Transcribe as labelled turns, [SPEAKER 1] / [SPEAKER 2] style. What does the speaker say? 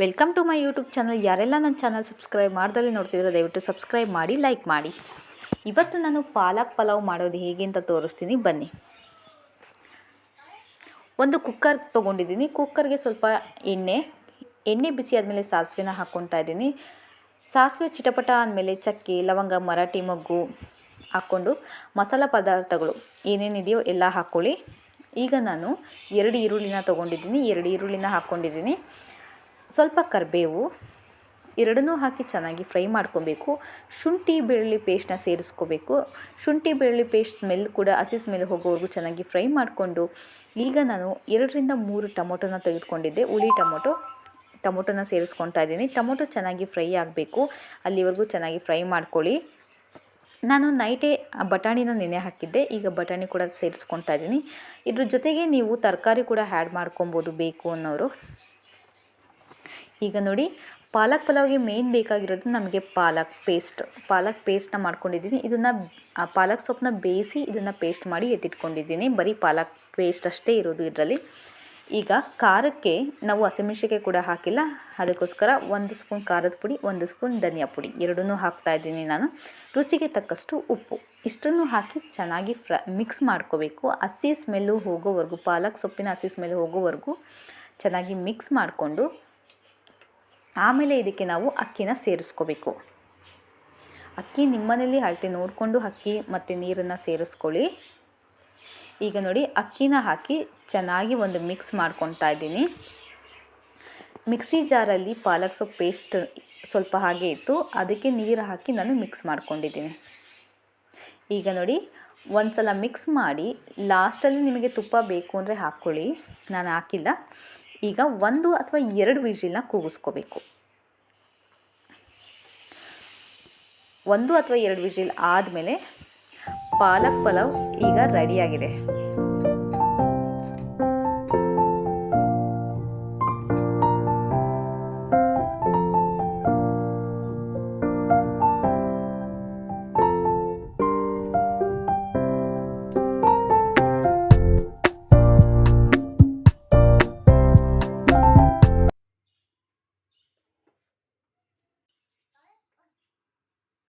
[SPEAKER 1] Welcome to my YouTube channel. ಯಾರೆಲ್ಲ ನನ್ನ channel subscribe ಮಾಡ್ದಲ್ಲಿ ನೋಡ್ತಿದ್ರೆ ದಯವಿಟ್ಟು ಸಬ್ಸ್ಕ್ರೈಬ್ ಮಾಡಿ, ಲೈಕ್ ಮಾಡಿ. ಇವತ್ತು ನಾನು ಪಾಲಕ್ ಪಲಾವ್ ಮಾಡೋದು ಹೇಗೆ ಅಂತ ತೋರಿಸ್ತೀನಿ. ಬನ್ನಿ. ಒಂದು ಕುಕ್ಕರ್ ತೊಗೊಂಡಿದ್ದೀನಿ. ಕುಕ್ಕರ್ಗೆ ಸ್ವಲ್ಪ ಎಣ್ಣೆ ಎಣ್ಣೆ ಬಿಸಿ ಆದಮೇಲೆ ಸಾಸಿವೆನ ಹಾಕ್ಕೊಳ್ತಾ ಇದ್ದೀನಿ. ಸಾಸಿವೆ ಚಿಟಪಟ ಆದಮೇಲೆ ಚಕ್ಕೆ, ಲವಂಗ, ಮರಾಠಿ ಮೊಗ್ಗು ಹಾಕ್ಕೊಂಡು ಮಸಾಲೆ ಪದಾರ್ಥಗಳು ಏನೇನಿದೆಯೋ ಎಲ್ಲ ಹಾಕ್ಕೊಳ್ಳಿ. ಈಗ ನಾನು ಎರಡು ಈರುಳ್ಳಿನ ತೊಗೊಂಡಿದ್ದೀನಿ. ಎರಡು ಈರುಳ್ಳಿನ ಹಾಕ್ಕೊಂಡಿದ್ದೀನಿ. ಸ್ವಲ್ಪ ಕರಿಬೇವು, ಎರಡನ್ನೂ ಹಾಕಿ ಚೆನ್ನಾಗಿ ಫ್ರೈ ಮಾಡ್ಕೊಬೇಕು. ಶುಂಠಿ, ಬೆಳ್ಳುಳ್ಳಿ ಪೇಸ್ಟ್ನ ಸೇರಿಸ್ಕೋಬೇಕು. ಶುಂಠಿ, ಬೆಳ್ಳುಳ್ಳಿ ಪೇಸ್ಟ್ ಸ್ಮೆಲ್ ಕೂಡ, ಹಸಿ ಸ್ಮೆಲ್ ಹೋಗೋವರೆಗೂ ಚೆನ್ನಾಗಿ ಫ್ರೈ ಮಾಡಿಕೊಂಡು, ಈಗ ನಾನು ಎರಡರಿಂದ ಮೂರು ಟೊಮೊಟೊನ ತೆಗೆದುಕೊಂಡಿದ್ದೆ. ಹುಳಿ ಟೊಮೊಟೊ, ಟೊಮೊಟೊನ ಸೇರಿಸ್ಕೊತಾ ಇದ್ದೀನಿ. ಟೊಮೊಟೊ ಚೆನ್ನಾಗಿ ಫ್ರೈ ಆಗಬೇಕು. ಅಲ್ಲಿವರೆಗೂ ಚೆನ್ನಾಗಿ ಫ್ರೈ ಮಾಡ್ಕೊಳ್ಳಿ. ನಾನು ನೈಟೇ ಬಟಾಣಿನ ನೆನೆ ಹಾಕಿದ್ದೆ. ಈಗ ಬಟಾಣಿ ಕೂಡ ಸೇರಿಸ್ಕೊತಾ ಇದ್ದೀನಿ. ಇದ್ರ ಜೊತೆಗೆ ನೀವು ತರಕಾರಿ ಕೂಡ ಆ್ಯಡ್ ಮಾಡ್ಕೊಬೋದು ಬೇಕು ಅನ್ನೋರು. ಈಗ ನೋಡಿ, ಪಾಲಕ್ ಪಲಾವ್ಗೆ ಮೇನ್ ಬೇಕಾಗಿರೋದು ನಮಗೆ ಪಾಲಕ್ ಪೇಸ್ಟ್ ಪಾಲಕ್ ಪೇಸ್ಟ್ನ ಮಾಡ್ಕೊಂಡಿದ್ದೀನಿ. ಇದನ್ನು ಪಾಲಕ್ ಸೊಪ್ಪನ್ನ ಬೇಯಿಸಿ ಇದನ್ನು ಪೇಸ್ಟ್ ಮಾಡಿ ಎತ್ತಿಟ್ಕೊಂಡಿದ್ದೀನಿ. ಬರೀ ಪಾಲಕ್ ಪೇಸ್ಟ್ ಅಷ್ಟೇ ಇರೋದು ಇದರಲ್ಲಿ. ಈಗ ಖಾರಕ್ಕೆ ನಾವು ಹಸಿಮೆಣ್ಸಿಕಾಯಿ ಕೂಡ ಹಾಕಿಲ್ಲ. ಅದಕ್ಕೋಸ್ಕರ ಒಂದು ಸ್ಪೂನ್ ಖಾರದ ಪುಡಿ, ಒಂದು ಸ್ಪೂನ್ ಧನಿಯಾ ಪುಡಿ. ಎರಡನ್ನೂ ಹಾಕ್ತಾಯಿದ್ದೀನಿ ನಾನು. ರುಚಿಗೆ ತಕ್ಕಷ್ಟು ಉಪ್ಪು. ಇಷ್ಟನ್ನು ಹಾಕಿ ಚೆನ್ನಾಗಿ ಫ್ರ ಮಿಕ್ಸ್ ಮಾಡ್ಕೋಬೇಕು. ಹಸಿ ಸ್ಮೆಲ್ಲು ಹೋಗೋವರೆಗೂ, ಪಾಲಕ್ ಸೊಪ್ಪಿನ ಹಸಿ ಸ್ಮೆಲ್ ಹೋಗೋವರೆಗೂ ಚೆನ್ನಾಗಿ ಮಿಕ್ಸ್ ಮಾಡಿಕೊಂಡು ಆಮೇಲೆ ಇದಕ್ಕೆ ನಾವು ಅಕ್ಕಿನ ಸೇರಿಸ್ಕೋಬೇಕು. ಅಕ್ಕಿ ನಿಮ್ಮನೇಲಿ ಅಳತೆ ನೋಡಿಕೊಂಡು ಅಕ್ಕಿ ಮತ್ತು ನೀರನ್ನು ಸೇರಿಸ್ಕೊಳ್ಳಿ. ಈಗ ನೋಡಿ ಅಕ್ಕಿನ ಹಾಕಿ ಚೆನ್ನಾಗಿ ಒಂದು ಮಿಕ್ಸ್ ಮಾಡ್ಕೊತಾ ಇದ್ದೀನಿ. ಮಿಕ್ಸಿ ಜಾರಲ್ಲಿ ಪಾಲಕ್ ಸೊಪ್ಪು ಪೇಸ್ಟ್ ಸ್ವಲ್ಪ ಹಾಗೆ ಇತ್ತು, ಅದಕ್ಕೆ ನೀರು ಹಾಕಿ ನಾನು ಮಿಕ್ಸ್ ಮಾಡ್ಕೊಂಡಿದ್ದೀನಿ. ಈಗ ನೋಡಿ ಒಂದು ಸಲ ಮಿಕ್ಸ್ ಮಾಡಿ ಲಾಸ್ಟಲ್ಲಿ ನಿಮಗೆ ತುಪ್ಪ ಬೇಕು ಅಂದರೆ ಹಾಕ್ಕೊಳ್ಳಿ. ನಾನು ಹಾಕಿಲ್ಲ. ಈಗ ಒಂದು ಅಥವಾ ಎರಡು ವಿಜಿಲ್ನ ಕೂಗಿಸ್ಕೋಬೇಕು. ಒಂದು ಅಥವಾ ಎರಡು ವಿಜಿಲ್ ಆದಮೇಲೆ ಪಾಲಕ್ ಪಲಾವ್ ಈಗ ರೆಡಿಯಾಗಿದೆ.